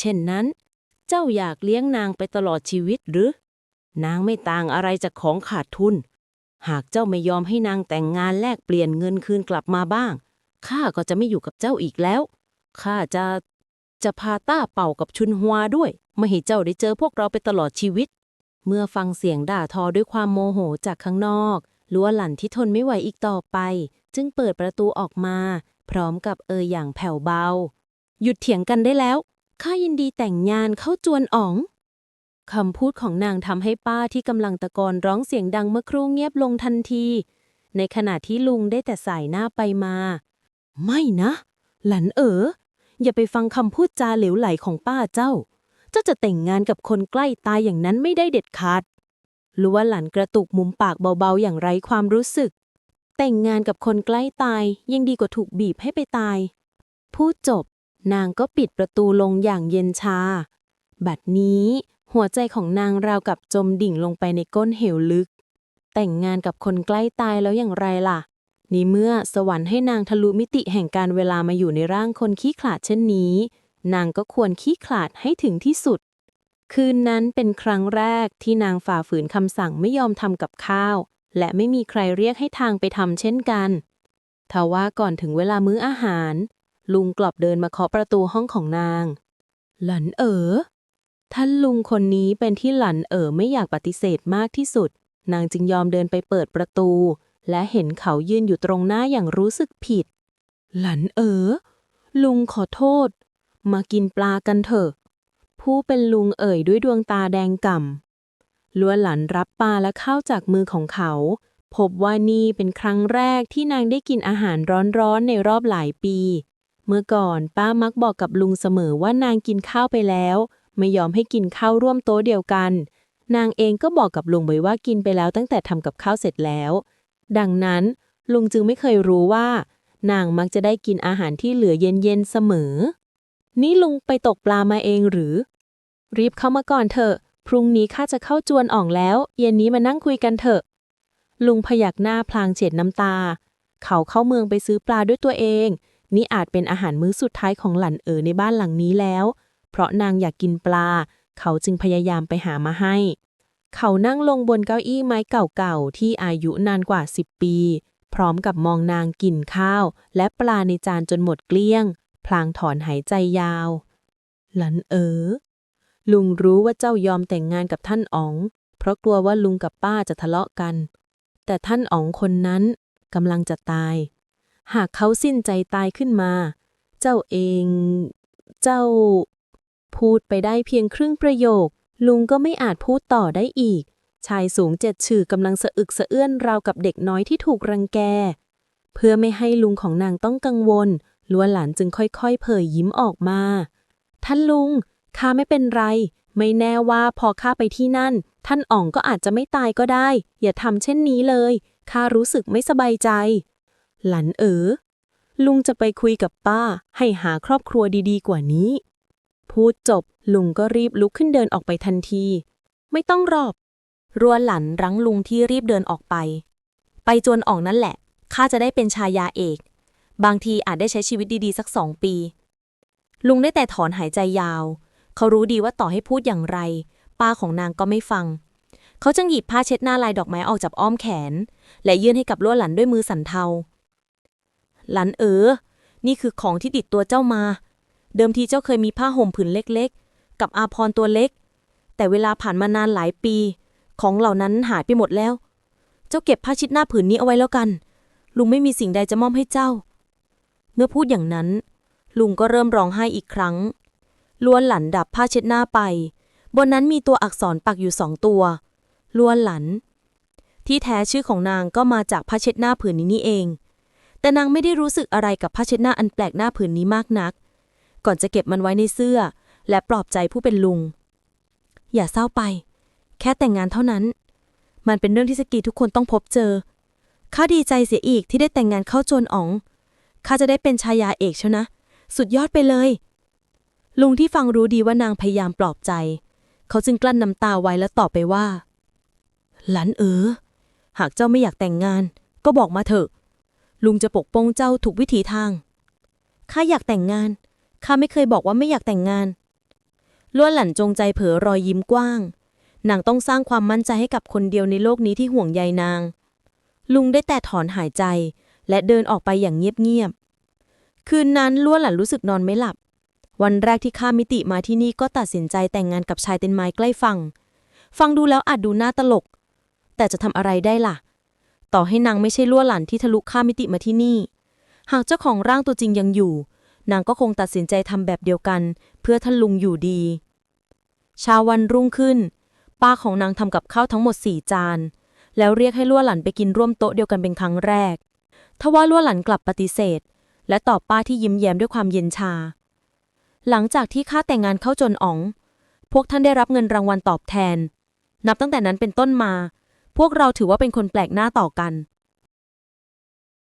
เช่นนั้น เจ้าอยากเลี้ยงนางไปตลอดชีวิตหรือ นางไม่ต่างอะไรจากของขาดทุน หากเจ้าไม่ยอมให้นางแต่งงานแลกเปลี่ยนเงินคืนกลับมาบ้าง ข้าก็จะไม่อยู่กับเจ้าอีกแล้ว ข้าจะจะพาต้าเป่ากับชุนฮัวด้วย ไม่ให้เจ้าได้เจอพวกเราไปตลอดชีวิต เมื่อฟังเสียงด่าทอด้วยความโมโหจากข้างนอก ลัวหลั่นที่ทนไม่ไหวอีกต่อไป จึงเปิดประตูออกมา พร้อมกับเอ่ยอย่างแผ่วเบา หยุดเถียงกันได้แล้ว ข้ายินดีแต่งงานเข้าจวนอ๋อง คำพูดของนางทำให้ป้าที่กำลังตะโกนร้องเสียงดังเมื่อครู่เงียบลงทันที ในขณะที่ลุงได้แต่สายหน้าไปมา ไม่นะ หลันเอ๋ออย่าไปฟังคำพูดจาเหลวไหลของป้าเจ้า เจ้าจะแต่งงานกับคนใกล้ตายอย่างนั้นไม่ได้เด็ดขาดรู้ว่าหลันกระตุกมุมปากเบาๆ อย่างไร้ความรู้สึก แต่งงานกับคนใกล้ตายยังดีกว่าถูกบีบให้ไปตาย พูดจบ นางก็ปิดประตูลงอย่างเย็นชา บัดนี้ หัวใจของนางราวกับจมดิ่งลงไปในก้นเหวลึก แต่งงานกับคนใกล้ตายแล้วอย่างไรล่ะ นี่เมื่อสวรรค์ให้นางทะลุมิติแห่งการเวลามาอยู่ในร่างคนขี้ขลาดเช่นนี้ นางก็ควรขี้ขลาดให้ถึงที่สุด คืนนั้นเป็นครั้งแรกที่นางฝ่าฝืนคำสั่งไม่ยอมทำกับข้าว และไม่มีใครเรียกให้ทางไปทำเช่นกันทว่าก่อนถึงเวลามื้ออาหาร ลุงกลับเดินมาเคาะประตูห้องของนาง หลันเอ๋อท่านลุงคนนี้เป็นที่หลันเอ๋อไม่อยากปฏิเสธมากที่สุด นางจึงยอมเดินไปเปิดประตู และเห็นเขายืนอยู่ตรงหน้าอย่างรู้สึกผิด หลันเอ๋อลุงขอโทษ มากินปลากันเถอะ ผู้เป็นลุงเอ่ยด้วยดวงตาแดงก่ำล้วนหลันรับปลาและข้าวจากมือของเขา พบว่านี่เป็นครั้งแรกที่นางได้กินอาหารร้อนๆในรอบหลายปี เมื่อก่อนป้ามักบอกกับลุงเสมอว่านางกินข้าวไปแล้ว ไม่ยอมให้กินข้าวร่วมโต๊ะเดียวกัน นางเองก็บอกกับลุงไว้ว่ากินไปแล้วตั้งแต่ทำกับข้าวเสร็จแล้ว ดังนั้น ลุงจึงไม่เคยรู้ว่า นางมักจะได้กินอาหารที่เหลือเย็นๆเสมอ นี่ลุงไปตกปลามาเองหรือ รีบเข้ามาก่อนเถอะ พรุ่งนี้ข้าจะเข้าจวนอ่องแล้ว เย็นนี้มานั่งคุยกันเถอะ ลุงพยักหน้าพลางเฉดน้ำตา เขาเข้าเมืองไปซื้อปลาด้วยตัวเอง นี่อาจเป็นอาหารมื้อสุดท้ายของหลันเอ๋อในบ้านหลังนี้แล้ว เพราะนางอยากกินปลา เขาจึงพยายามไปหามาให้ เขานั่งลงบนเก้าอี้ไม้เก่าๆ ที่อายุนานกว่า 10 ปี พร้อมกับมองนางกินข้าว และปลาในจานจนหมดเกลี้ยง พลางถอนหายใจยาว หลันเอ๋อลุงรู้ว่าเจ้ายอมแต่งงานกับท่านอ๋อง เพราะกลัวว่าลุงกับป้าจะทะเลาะกัน แต่ท่านอ๋องคนนั้นกำลังจะตาย หากเขาสิ้นใจตายขึ้นมา เจ้าเอง เจ้า พูดไปได้เพียงครึ่งประโยค ลุงก็ไม่อาจพูดต่อได้อีก ชายสูงเจ็ดชื่อกำลังสะอึกสะเอื้อนราวกับเด็กน้อยที่ถูกรังแก เพื่อไม่ให้ลุงของนางต้องกังวลล้วนหลานจึงค่อยๆ เผยยิ้มออกมา ท่านลุงข้าไม่เป็นไร ไม่แน่ว่าพอข้าไปที่นั่น ท่านอ๋องก็อาจจะไม่ตายก็ได้ อย่าทำเช่นนี้เลยข้ารู้สึกไม่สบายใจ หลันเอ๋อลุงจะไปคุยกับป้า ให้หาครอบครัวดีๆ กว่านี้ พูดจบลุงก็รีบลุกขึ้นเดินออกไปทันที ไม่ต้องรอบรวหลันรั้งลุงที่รีบเดินออกไป ไปจวนอองนั่นแหละข้าจะได้เป็นชายาเอก บางทีอาจได้ใช้ชีวิตดีๆ สักสองปี ลุงได้แต่ถอนหายใจยาว เขารู้ดีว่าต่อให้พูดอย่างไร ป้าของนางก็ไม่ฟัง เขาจึงหยิบผ้าเช็ดหน้าลายดอกไม้ออกจากอ้อมแขน และยื่นให้กับลวดหลันด้วยมือสันเทา หลันเอ๋อ นี่คือของที่ติดตัวเจ้ามา เดิมทีเจ้าเคยมีผ้าห่มผืนเล็กๆ กับอาพรตัวเล็ก แต่เวลาผ่านมานานหลายปี ของเหล่านั้นหายไปหมดแล้ว เจ้าเก็บผ้าชิดหน้าผืนนี้เอาไว้แล้วกัน ลุงไม่มีสิ่งใดจะมอบให้เจ้า เมื่อพูดอย่างนั้น ลุงก็เริ่มร้องไห้อีกครั้ง ล้วนหลันดับผ้าเช็ดหน้าไป บนนั้นมีตัวอักษรปักอยู่สองตัว ล้วนหลัน ที่แท้ชื่อของนางก็มาจากผ้าเช็ดหน้าผืนนี้นี่เอง แต่นางไม่ได้รู้สึกอะไรกับผ้าเช็ดหน้าอันแปลกหน้าผืนนี้มากนัก ก่อนจะเก็บมันไว้ในเสื้อ และปลอบใจผู้เป็นลุง อย่าเศร้าไป แค่แต่งงานเท่านั้น มันเป็นเรื่องที่สกีทุกคนต้องพบเจอ ข้าดีใจเสียอีกที่ได้แต่งงานเข้าโจนอ๋อง ข้าจะได้เป็นชายาเอกเชียวนะ สุดยอดไปเลย ลุงที่ฟังรู้ดีว่านางพยายามปลอบใจ เขาจึงกลั้นน้ำตาไว้แล้วตอบไปว่า หลันเออ หากเจ้าไม่อยากแต่งงาน ก็บอกมาเถอะ ลุงจะปกป้องเจ้าทุกวิถีทาง ข้าอยากแต่งงาน ข้าไม่เคยบอกว่าไม่อยากแต่งงาน ล้วนหลั่นจงใจเผลอรอยยิ้มกว้าง นางต้องสร้างความมั่นใจให้กับคนเดียวในโลกนี้ที่ห่วงใยนาง ลุงได้แต่ถอนหายใจ และเดินออกไปอย่างเงียบๆ คืนนั้นล้วนหลั่นรู้สึกนอนไม่หลับ วันแรกที่ข้ามมิติมาที่นี่ก็ตัดสินใจแต่งงานกับชายเต็นไม้ใกล้ฝั่ง ฟังดูแล้วอาจดูน่าตลก แต่จะทำอะไรได้ล่ะ ต่อให้นางไม่ใช่ล้วนหลันที่ทะลุข้ามมิติมาที่นี่ หากเจ้าของร่างตัวจริงยังอยู่ นางก็คงตัดสินใจทำแบบเดียวกัน เพื่อท่านลุงอยู่ดีเช้าวันรุ่งขึ้น ป้าของนางทำกับข้าวทั้งหมดสี่จาน แล้วเรียกให้ล้วนหลันไปกินร่วมโต๊ะเดียวกันเป็นครั้งแรก ทว่าล้วนหลันกลับปฏิเสธ และตอบป้าที่ยิ้มแย้มด้วยความเย็นชา หลังจากที่ข้าแต่งงานเข้าจนอ๋อง พวกท่านได้รับเงินรางวัลตอบแทน นับตั้งแต่นั้นเป็นต้นมา พวกเราถือว่าเป็นคนแปลกหน้าต่อกัน